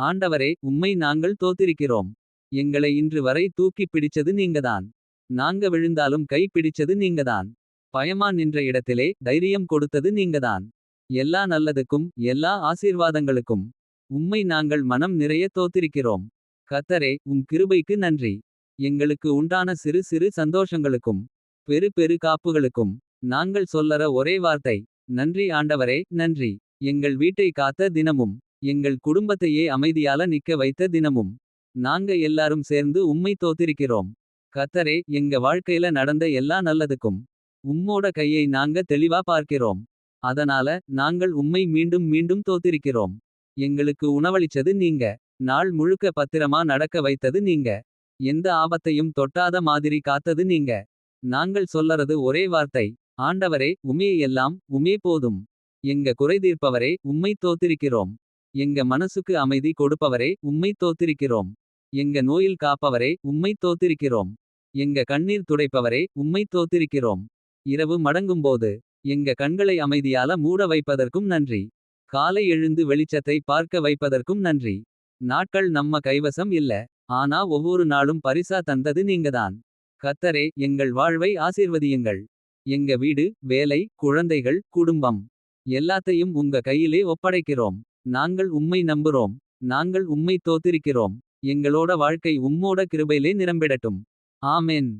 ஆண்டவரே உம்மை நாங்கள் தோத்திருக்கிறோம் எங்களை இன்று வரை தூக்கிப் பிடிச்சது நீங்கதான். நாங்க விழுந்தாலும் கை பிடிச்சது நீங்கதான். பயமா நின்ற இடத்திலே தைரியம் கொடுத்தது நீங்கதான். எல்லா நல்லதுக்கும் எல்லா ஆசீர்வாதங்களுக்கும். உம்மை நாங்கள் மனம் நிறைய தோத்திருக்கிறோம் கத்தரே உம் கிருபைக்கு நன்றி. எங்களுக்கு உண்டான சிறு சிறு சந்தோஷங்களுக்கும். பெரு பெரு காப்புகளுக்கும். நாங்கள் சொல்லற ஒரே வார்த்தை. நன்றி ஆண்டவரே நன்றி. எங்கள் வீட்டை காத்த தினமும். எங்கள் குடும்பத்தையே அமைதியால நிக்க வைத்த தினமும். நாங்க எல்லாரும் சேர்ந்து உம்மை தோத்திருக்கிறோம் கத்தரே எங்க வாழ்க்கையில நடந்த எல்லா நல்லதுக்கும். உம்மோட கையை நாங்க தெளிவா பார்க்கிறோம். அதனால நாங்கள் உம்மை மீண்டும் மீண்டும் தோத்திருக்கிறோம் எங்களுக்கு உணவளிச்சது நீங்க. நாள் முழுக்க பத்திரமா நடக்க வைத்தது நீங்க. எந்த ஆபத்தையும் தொட்டாத மாதிரி காத்தது நீங்க. நாங்கள் சொல்லறது ஒரே வார்த்தை. ஆண்டவரே உமே எல்லாம் உமே போதும். எங்க குறைதீர்ப்பவரே உம்மை தோத்திருக்கிறோம் எங்க மனசுக்கு அமைதி கொடுப்பவரே உம்மை தோத்திருக்கிறோம் எங்க நோயில் காப்பவரே உம்மை தோத்திருக்கிறோம் எங்க கண்ணீர் துடைப்பவரே உம்மை தோத்திருக்கிறோம் இரவு மடங்கும்போது. எங்க கண்களை அமைதியால மூட வைப்பதற்கும் நன்றி. காலை எழுந்து வெளிச்சத்தை பார்க்க வைப்பதற்கும் நன்றி. நாட்கள் நம்ம கைவசம் இல்ல. ஆனா ஒவ்வொரு நாளும் பரிசா தந்தது நீங்கதான். கத்தரே எங்கள் வாழ்வை ஆசீர்வதியுங்கள். எங்க வீடு வேலை குழந்தைகள் குடும்பம். எல்லாத்தையும் உங்க கையிலே ஒப்படைக்கிறோம். நாங்கள் உம்மை நம்புறோம். நாங்கள் உம்மை தோத்திரிக்கிறோம். எங்களோட வாழ்க்கை உம்மோட கிருபையிலே நிரம்பிடட்டும். ஆமென்.